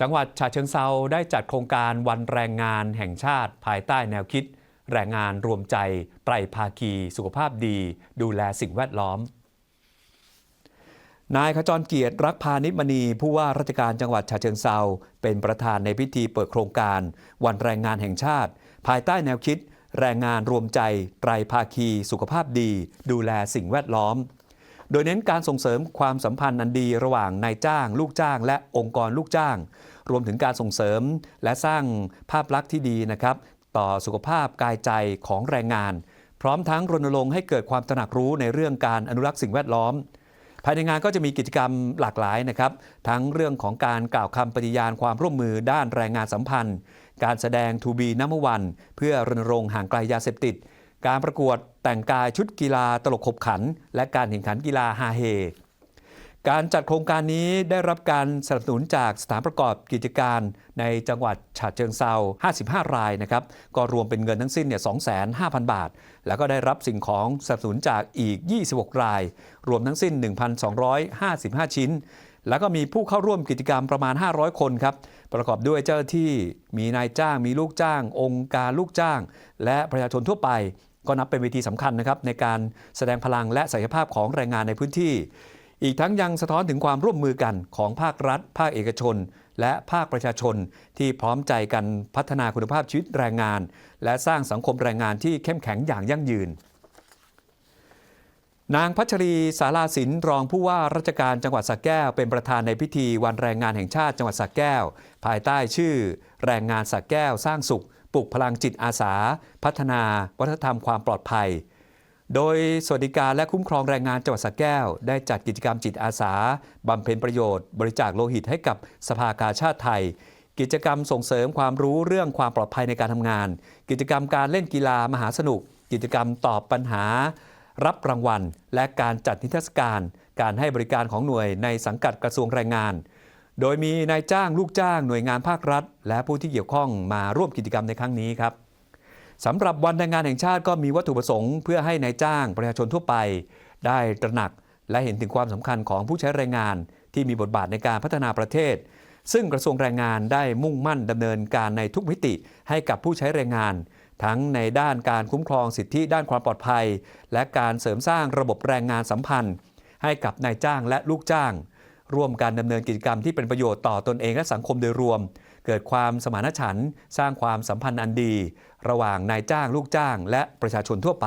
จังหวัดฉะเชิงเซาได้จัดโครงการวันแรงงานแห่งชาติภายใต้แนวคิด แรงงานรวมใจ ไตรภาคี สุขภาพดี ดูแลสิ่งแวดล้อม นายขจรเกียรติรักพาณิชมณี ผู้ว่าราชการจังหวัดฉะเชิงเซาเป็นประธานในพิธีเปิดโครงการ วันแรงงานแห่งชาติ ภายใต้แนวคิด แรงงานรวมใจ ไตรภาคี สุขภาพดี ดูแลสิ่งแวดล้อม โดยเน้นการส่งเสริมความสัมพันธ์อันดีระหว่างนายจ้าง ลูกจ้าง และองค์กรลูกจ้าง รวมถึงการส่งเสริมและสร้างภาพลักษณ์ที่ดีนะครับ ต่อสุขภาพกายใจของแรงงาน พร้อมทั้งรณรงค์ให้เกิดความตระหนักรู้ในเรื่องการอนุรักษ์สิ่งแวดล้อม ภายในงานก็จะมีกิจกรรมหลากหลายนะครับ ทั้งเรื่องของการกล่าวคำปฏิญาณความร่วมมือด้านแรงงานสัมพันธ์ การแสดงทูบีน้ำวันเพื่อรณรงค์ห่างไกลยาเสพติด การประกวดแต่งกายชุดกีฬาตลกขบขัน และการแข่งขันกีฬาฮาเฮ การจัดโครงการนี้ได้รับการสนับสนุนจากสถานประกอบกิจการในจังหวัดฉะเชิงเซา55 รายนะครับ ก็รวมเป็นเงินทั้งสิ้นเนี่ย25,000 บาท แล้วก็ได้รับสิ่งของสนับสนุนจากอีก 26 ราย รวมทั้งสิ้น 1,255 ชิ้น แล้วก็มีผู้เข้าร่วมกิจกรรมประมาณ 500 คนครับ ประกอบด้วยเจ้าที่มีนายจ้าง มีลูกจ้าง องค์การลูกจ้าง และประชาชนทั่วไป ก็นับเป็นเวทีสำคัญนะครับในการแสดงพลังและศักยภาพของแรงงานในพื้นที่ อีกทั้งยังสะท้อนถึงความร่วมมือกันของภาครัฐ ภาคเอกชน และภาคประชาชน ที่พร้อมใจกันพัฒนาคุณภาพชีวิตแรงงาน และสร้างสังคมแรงงานที่เข้มแข็งอย่างยั่งยืน นางพัชรีสาราสินรองผู้ว่าราชการจังหวัดสระแก้ว เป็นประธานในพิธีวันแรงงานแห่งชาติจังหวัดสระแก้ว ภายใต้ชื่อ แรงงานสระแก้ว สร้างสุขปลุกพลังจิตอาสา พัฒนาวัฒนธรรมความปลอดภัย โดยสวัสดิการและคุ้มครองแรงงานจังหวัดสระแก้ว ได้จัดกิจกรรมจิตอาสาบำเพ็ญประโยชน์ บริจาคโลหิตให้กับสภากาชาติไทย กิจกรรมส่งเสริมความรู้เรื่องความปลอดภัยในการทำงาน กิจกรรมการเล่นกีฬามหาสนุก กิจกรรมตอบปัญหา รับรางวัล และการจัดนิทรรศการ การให้บริการของหน่วยในสังกัดกระทรวงแรงงาน โดยมีนายจ้างลูกจ้างหน่วยงานภาครัฐ และผู้ที่เกี่ยวข้องมาร่วมกิจกรรมในครั้งนี้ครับสำหรับวันแรงงานแห่งชาติก็มีวัตถุประสงค์เพื่อให้นายจ้างประชาชนทั่วไป ได้ตระหนัก และเห็นถึงความสำคัญของผู้ใช้แรงงาน ที่มีบทบาทในการพัฒนาประเทศ ซึ่งกระทรวงแรงงานได้มุ่งมั่นดำเนินการในทุกมิติให้กับผู้ใช้แรงงาน ทั้งในด้านการคุ้มครองสิทธิด้านความปลอดภัย และการเสริมสร้างระบบแรงงานสัมพันธ์ ให้กับนายจ้างและลูกจ้าง ร่วมการดำเนินกิจกรรมที่เป็นประโยชน์ต่อตนเองและสังคมโดยรวม เกิดความสมานฉันท์สร้างความสัมพันธ์อันดี ระหว่างนายจ้างลูกจ้าง และประชาชนทั่วไป